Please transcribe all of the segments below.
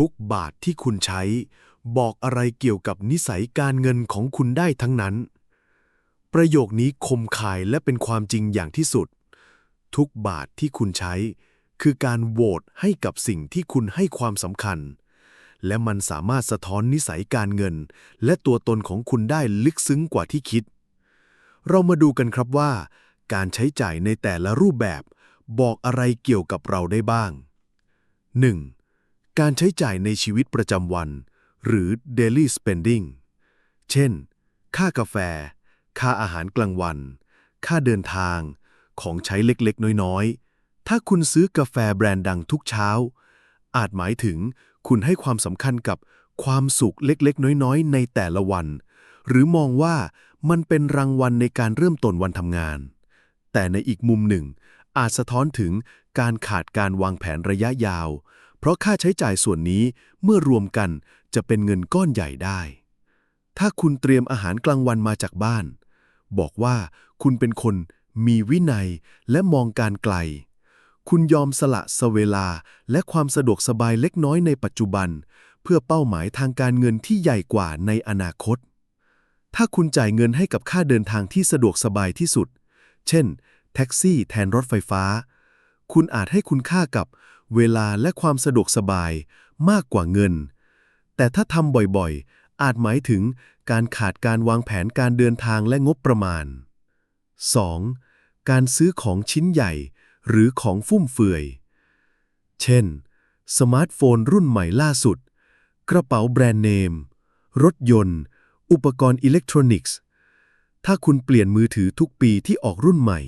ทุกบาทที่คุณใช้ บอกอะไรเกี่ยวกับนิสัยการเงินของคุณได้ทั้งนั้น ประโยคนี้คมคายและเป็นความจริงอย่างที่สุด ทุกบาทที่คุณใช้ คือการโหวตให้กับสิ่งที่คุณให้ความสำคัญ และมันสามารถสะท้อนนิสัยการเงิน และตัวตนของคุณได้ลึกซึ้งกว่าที่คิด เรามาดูกันครับว่า การใช้จ่ายในแต่ละรูปแบบ บอกอะไรเกี่ยวกับเราได้บ้าง 1. การใช้จ่ายในชีวิตประจำวัน หรือ daily spending เช่น ค่ากาแฟ ค่าอาหารกลางวัน ค่าเดินทาง ของใช้เล็กๆ น้อยๆ ถ้าคุณซื้อกาแฟแบรนด์ดังทุกเช้า อาจหมายถึงคุณให้ความสำคัญกับความสุขเล็กๆ น้อยๆ ในแต่ละวัน หรือมองว่ามันเป็นรางวัลในการเริ่มต้นวันทำงาน แต่ในอีกมุมหนึ่ง อาจสะท้อนถึงการขาดการวางแผนระยะยาว เพราะค่าใช้จ่ายส่วนนี้เมื่อรวมกันจะเป็นเงินก้อนใหญ่ได้ ถ้าคุณเตรียมอาหารกลางวันมาจากบ้าน บอกว่าคุณเป็นคนมีวินัยและมองการไกล คุณยอมสละสเวลาและความสะดวกสบายเล็กน้อยในปัจจุบัน เพื่อเป้าหมายทางการเงินที่ใหญ่กว่าในอนาคต ถ้าคุณจ่ายเงินให้กับค่าเดินทางที่สะดวกสบายที่สุด เช่น แท็กซี่แทนรถไฟฟ้า คุณอาจให้คุณค่ากับ เวลาและความสะดวกสบายมากกว่าเงิน แต่ถ้าทำบ่อยๆ อาจหมายถึงการขาดการวางแผนการเดินทางและงบประมาณ 2. การซื้อของชิ้นใหญ่ หรือของฟุ่มเฟือย เช่น สมาร์ทโฟนรุ่นใหม่ล่าสุด กระเป๋าแบรนด์เนม รถยนต์ อุปกรณ์อิเล็กทรอนิกส์ ถ้าคุณเปลี่ยนมือถือทุกปีที่ออกรุ่นใหม่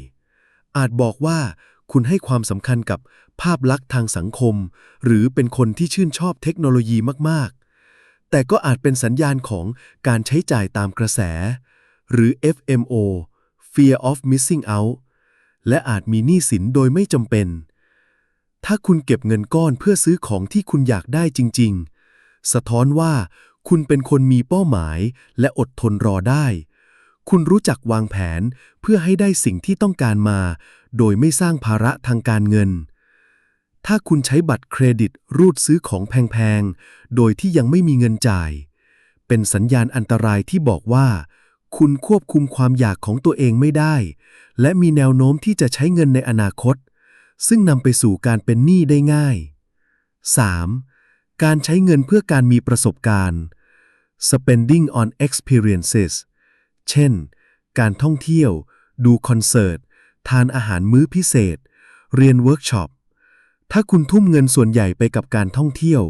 อาจบอกว่าคุณให้ความสำคัญกับ ภาพลักษณ์ทางสังคม หรือเป็นคนที่ชื่นชอบเทคโนโลยีมาก ๆ แต่ก็อาจเป็นสัญญาณของการใช้จ่ายตามกระแส หรือ FMO Fear of Missing Out และอาจมีหนี้สินโดยไม่จำเป็น ถ้าคุณเก็บเงินก้อนเพื่อซื้อของที่คุณอยากได้จริง ๆ สะท้อนว่าคุณเป็นคนมีเป้าหมายและอดทนรอได้ คุณรู้จักวางแผนเพื่อให้ได้สิ่งที่ต้องการมา โดยไม่สร้างภาระทางการเงิน ถ้าคุณใช้บัตรเครดิตรูดซื้อของแพงๆ โดยที่ยังไม่มีเงินจ่าย เป็นสัญญาณอันตรายที่บอกว่า คุณควบคุมความอยากของตัวเองไม่ได้ และมีแนวโน้มที่จะใช้เงินในอนาคต ซึ่งนำไปสู่การเป็นหนี้ได้ง่าย 3. การใช้เงินเพื่อการมีประสบการณ์ spending on experiences เช่น การท่องเที่ยว ดูคอนเสิร์ต ทานอาหารมื้อพิเศษ เรียนเวิร์กช็อป ถ้าคุณทุ่มเงินส่วนใหญ่ไปกับการท่องเที่ยว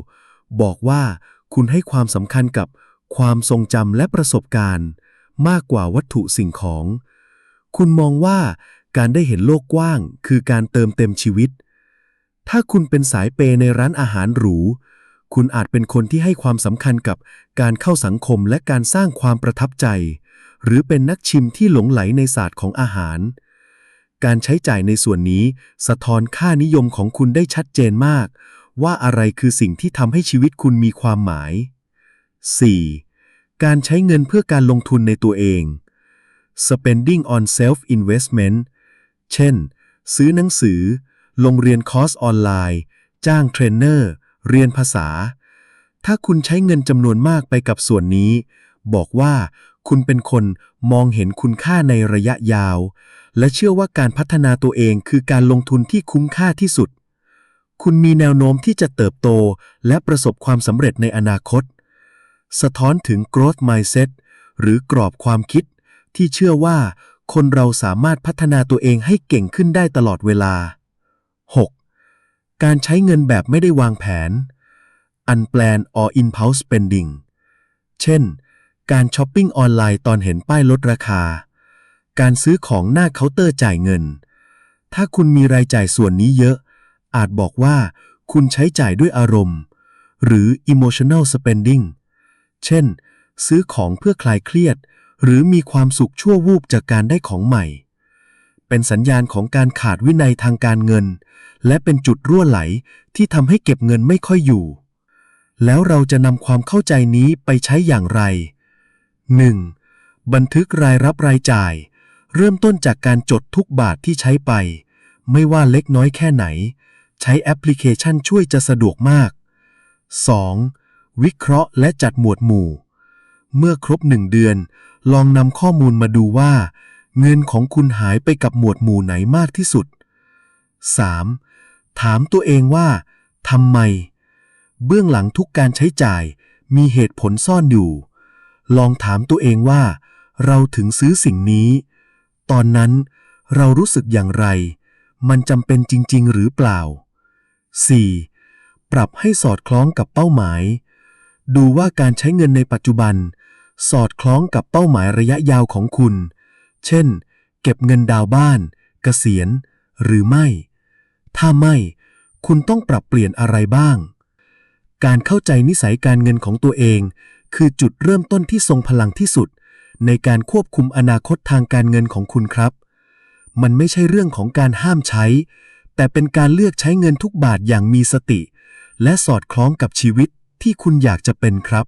บอกว่าคุณให้ความสำคัญกับความทรงจำและประสบการณ์ มากกว่าวัตถุสิ่งของ คุณมองว่าการได้เห็นโลกกว้าง คือการเติมเต็มชีวิต ถ้าคุณเป็นสายเปยในร้านอาหารหรู คุณอาจเป็นคนที่ให้ความสำคัญกับการเข้าสังคมและการสร้างความประทับใจ หรือเป็นนักชิมที่หลงไหลในศาสตร์ของอาหาร การใช้จ่ายในส่วนนี้สะท้อนค่านิยมของคุณได้ชัดเจนมาก ว่าอะไรคือสิ่งที่ทำให้ชีวิตคุณมีความหมาย 4. การใช้เงินเพื่อการลงทุนในตัวเอง spending on self investment เช่น ซื้อหนังสือ ลงเรียนคอร์สออนไลน์ จ้างเทรนเนอร์ เรียนภาษา ถ้าคุณใช้เงินจำนวนมากไปกับส่วนนี้ บอกว่า คุณเป็นคนมองเห็นคุณค่าในระยะยาว และเชื่อว่าการพัฒนาตัวเองคือการลงทุนที่คุ้มค่าที่สุด คุณมีแนวโน้มที่จะเติบโตและประสบความสำเร็จในอนาคต สะท้อนถึง growth mindset หรือกรอบความคิด ที่เชื่อว่า คนเราสามารถพัฒนาตัวเองให้เก่งขึ้นได้ตลอดเวลา 6. การใช้เงินแบบไม่ได้วางแผน unplanned or impulse spending เช่น การช้อปปิ้งออนไลน์ตอนเห็นป้ายลดราคา การซื้อของหน้าเคาน์เตอร์จ่ายเงิน ถ้าคุณมีรายจ่ายส่วนนี้เยอะ อาจบอกว่าคุณใช้จ่ายด้วยอารมณ์ หรือ emotional spending เช่น ซื้อของเพื่อคลายเครียด หรือมีความสุขชั่ววูบจากการได้ของใหม่ เป็นสัญญาณของการขาดวินัยทางการเงิน และเป็นจุดรั่วไหลที่ทำให้เก็บเงินไม่ค่อยอยู่แล้วเราจะนำความเข้าใจนี้ไปใช้อย่างไร 1. บันทึกรายรับรายจ่าย เริ่มต้นจากการจดทุกบาทที่ใช้ไป ไม่ว่าเล็กน้อยแค่ไหน ใช้แอปพลิเคชันช่วยจะสะดวกมาก 2. วิเคราะห์และจัดหมวดหมู่ เมื่อครบหนึ่งเดือน ลองนำข้อมูลมาดูว่า เงินของคุณหายไปกับหมวดหมู่ไหนมากที่สุด 3. ถามตัวเองว่าทำไม เบื้องหลังทุกการใช้จ่ายมีเหตุผลซ่อนอยู่ ลองถามตัวเองว่า เราถึงซื้อสิ่งนี้ ตอนนั้นเรารู้สึกอย่างไร มันจำเป็นจริง ๆ หรือเปล่า 4. ปรับให้สอดคล้องกับเป้าหมาย ดูว่าการใช้เงินในปัจจุบัน สอดคล้องกับเป้าหมายระยะยาวของคุณ เช่น เก็บเงินดาวน์บ้าน เกษียณ หรือไม่ ถ้าไม่คุณต้องปรับเปลี่ยนอะไรบ้าง การเข้าใจนิสัยการเงินของตัวเอง คือจุดเริ่มต้นที่ทรงพลังที่สุด ในการควบคุมอนาคตทางการเงินของคุณครับ มันไม่ใช่เรื่องของการห้ามใช้ แต่เป็นการเลือกใช้เงินทุกบาทอย่างมีสติ และสอดคล้องกับชีวิตที่คุณอยากจะเป็นครับ